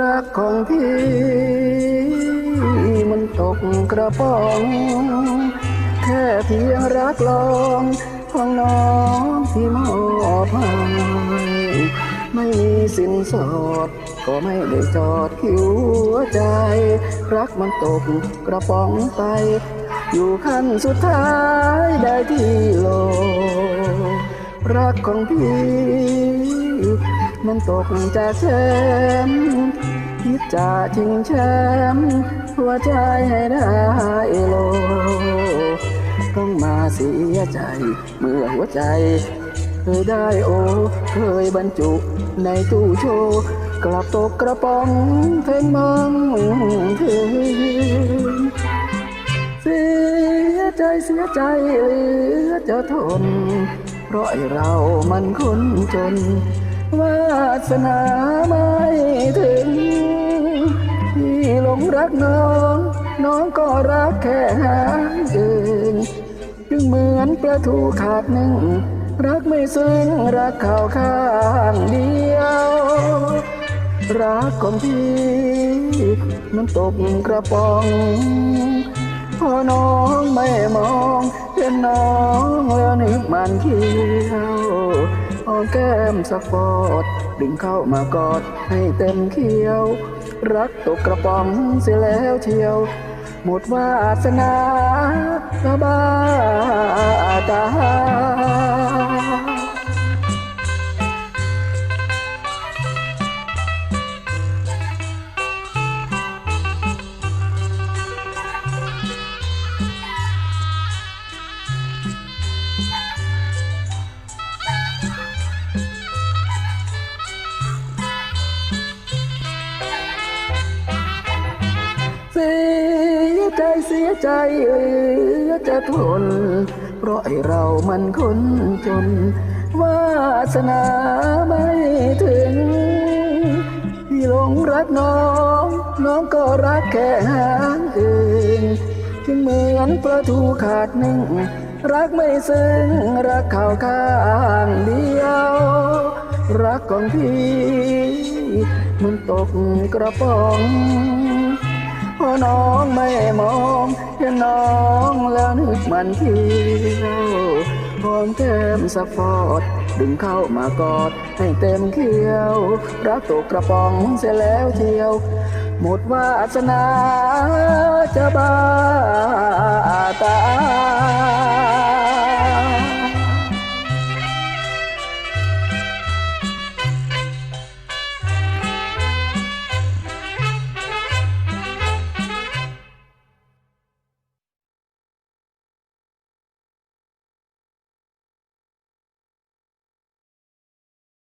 รักของพี่มันตกกระป๋อง แค่เพียงรักลองของน้องที่มอบให้ไม่มีสินสอด ก็ไม่ได้จอดคิวหัวใจ รักมันตกกระป๋องไป อยู่ขั้นสุดท้ายได้ที่โล รักของพี่ มันตกจากแชมคิดจะชิงแชมหัวใจให้ได้โล ต้องมาเสียใจ เมื่อหัวใจ เคยได้โอ เคยบรรจุในตู้โชว์กลับตกกระป๋องเพ่งมองถึงเสีย ใจเสียใจเหลือจะทน เพราะเรามันคนจน วาสนาไม่ถึงที่หลงรักน้อง น้องก็รักแค่หางอื่นจึงเหมือนปลาทูขาดหนึ่ง รักไม่ซึ้งรักเขาข้างเดียว รักของพี่มันตกกระป๋อง พอน้องไม่มองเห็นน้องแล้วนึกมันเขี้ยวหอมแก้มสักฟอดดึงเข้ามากอดให้เต็มเขียว รักตกกระป๋องเสียแล้วเชียว หมดวาสนาบ้าตา ใจเสียใจเหลือจะทน เพราะไอเรามันคนจน วาสนาไม่ถึงที่หลงรักน้อง น้องก็รักแค่หางอื่นจึงเหมือนปลาทูขาดหนึ่ง รักไม่ซึ้งรักเขาวข้างเดียว รักของพี่ มันตกกระป๋อง พอน้องไม่มองเห็นน้องแล้วนึกมันเที่ยวหอมแก้มสักฟอด ดึงเข้ามากอดให้เต็มเขียว รักตกกระป๋องเสียแล้วเที่ยว หมดวาสนาจะบ้าตาย